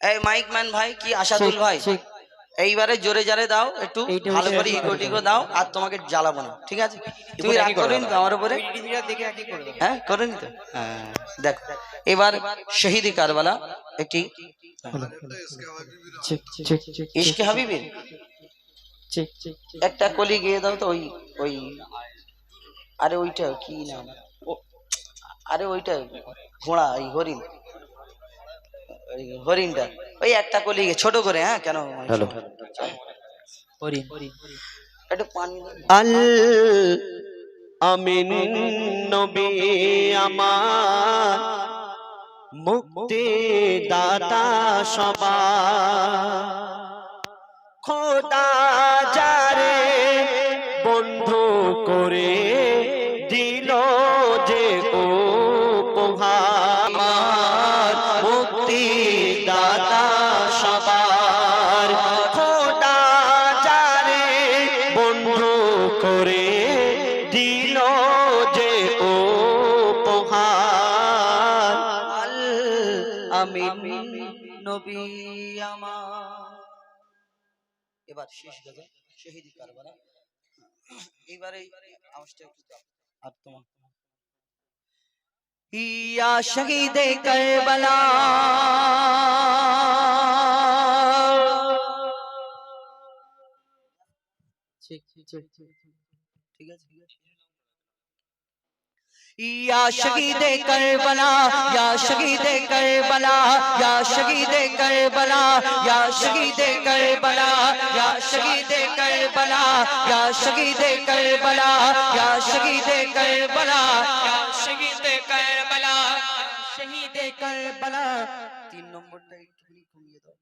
এই mic man ভাই কি আশাদুল ভাই? এইবারে জোরে জারে দাও একটু ভালো করে ইগো টিগো দাও আর তোমাকে জ্বালাবো না ঠিক আছে? তুমি রাগ করো নি তো আমার উপরে? হ্যাঁ করো নি তো? হ্যাঁ দেখো এবার শহীদি কারবালা একটি ইশকে হাবিবির। একটা কলি গিয়ে দাও তো ওই ওই আরে ওইটা কি নাম? ও- আরে ওইটা ঘোড়া ওই হরিণ। হরিণটা। ওই একটা কলি ছোট করে হ্যাঁ কেন? হ্যালো। হরিণ। একটু পানি আল আমিন নবী আমার মুক্তি দাতা সবা খোদা যারে বন্ধু করে দিল যে উপহার মুক্তি করে দিল যে উপহার। আল আমি নবী আমার। এবার শেষ গজল শহীদ কারবালা। এবারে আর তোমার ইয়া শহীদ কারবালা। ঠিক ঠিক ঠিক ঠিক আছে या शहीद करबला या शहीद करबला या शहीद करबला या शहीद करबला या शहीद करबला या शहीद करबला या शहीद करबला या शहीद करबला শহীদ কারবালা তিন নম্বরটা একটুখানি কমিয়ে দাও